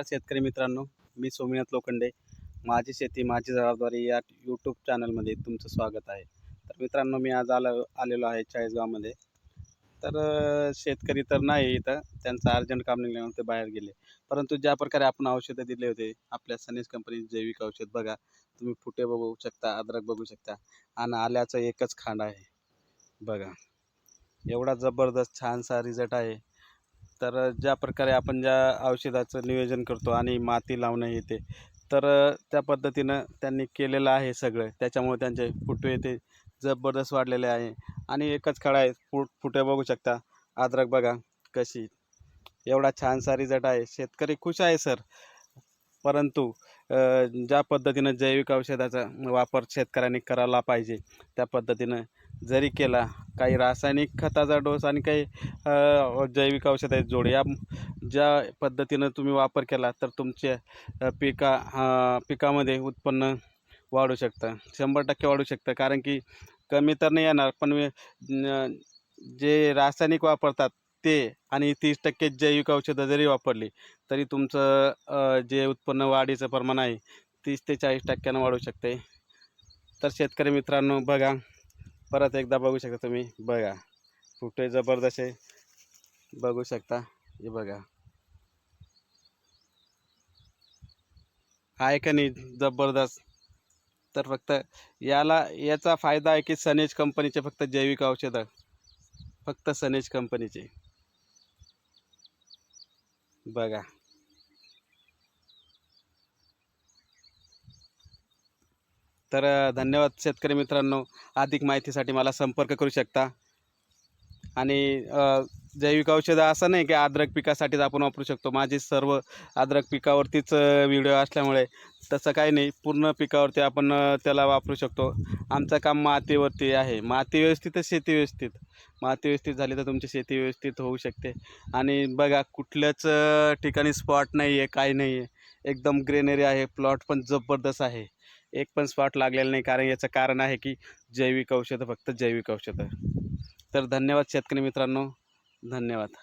नमस्कार शेतकरी मित्रांनो मी सोमनाथ लोखंडे. माझी शेती माझी जबाबदारी या यूट्यूब चॅनलमध्ये तुमचं स्वागत आहे. तर मित्रांनो मी आज आलो आलेलो आहे चाळीसगावमध्ये. तर शेतकरी तर नाही इथं त्यांचं अर्जंट काम निघल्यामुळे ते बाहेर गेले. परंतु ज्या प्रकारे आपण औषधं दिले होते आपल्या सनीज कंपनी जैविक औषध बघा तुम्ही फुटे बघू शकता अद्रक बघू शकता आणि आल्याचं एकच खांड आहे. बघा एवढा जबरदस्त छानसा रिझल्ट आहे. तर ज्या प्रकारे आपण ज्या औषधाचं नियोजन करतो आणि माती लावणं येते तर त्या पद्धतीनं त्यांनी केलेलं आहे सगळं. त्याच्यामुळे त्यांचे फुटवे ते जबरदस्त वाढलेले आहे. आणि एकच खडा आहे फुट फुटे बघू शकता. अद्रक बघा कशी. एवढा छानसा रिझल्ट आहे. शेतकरी खुश आहे सर. परंतु ज्या पद्धतीनं जैविक औषधाचा वापर शेतकऱ्यांनी करायला पाहिजे त्या पद्धतीनं जरी केला काही रासायनिक खताचा डोस आणि काही जैविक जैविक औषधाची जोड. या ज्या पद्धतीनं तुम्ही वापर केला तर तुमच्या पिका पिकामध्ये उत्पन्न वाढू शकतं. शंभर टक्के वाढू शकतं. कारण की कमी तर नाही येणार पण जे रासायनिक वापरतात ते आणि तीस टक्के जैविक औषधं जरी वापरली तरी तुमचं जे उत्पन्न वाढीचं प्रमाण आहे तीस ते चाळीस टक्क्यानं वाढू शकते. तर शेतकरी मित्रांनो बघा परत एकदा बघू शकता तुम्ही. बघा. कुठे जबरदस्त आहे. बघू शकता. हे बघा. आहे का नाही जबरदस्त? तर फक्त याला याचा फायदा आहे की सनेज कंपनीचे फक्त जैविक औषधं. फक्त सनेज कंपनीचे. बघा. तर धन्यवाद शेतकरी मित्रांनो अधिक माहितीसाठी मला संपर्क करू शकता. आणि जैविक औषधं असं नाही की अद्रक पिकासाठीच आपण वापरू शकतो. माझे सर्व अद्रक पिकावरतीच व्हिडिओ असल्यामुळे तसं काही नाही. पूर्ण पिकावरती आपण त्याला वापरू शकतो. आमचं काम मातीवरती आहे. माती व्यवस्थितच शेती व्यवस्थित. माती व्यवस्थित झाली तर तुमची शेती व्यवस्थित होऊ शकते. आणि बघा कुठल्याच ठिकाणी स्पॉट नाही आहे काही नाही आहे एकदम ग्रेनरी आहे प्लॉट पण जबरदस्त आहे. एक पण स्पॉट लागलेला नाही कारण याचं कारण आहे की जैविक औषधं फक्त जैविक औषधं. तर धन्यवाद शेतकरी मित्रांनो. धन्यवाद.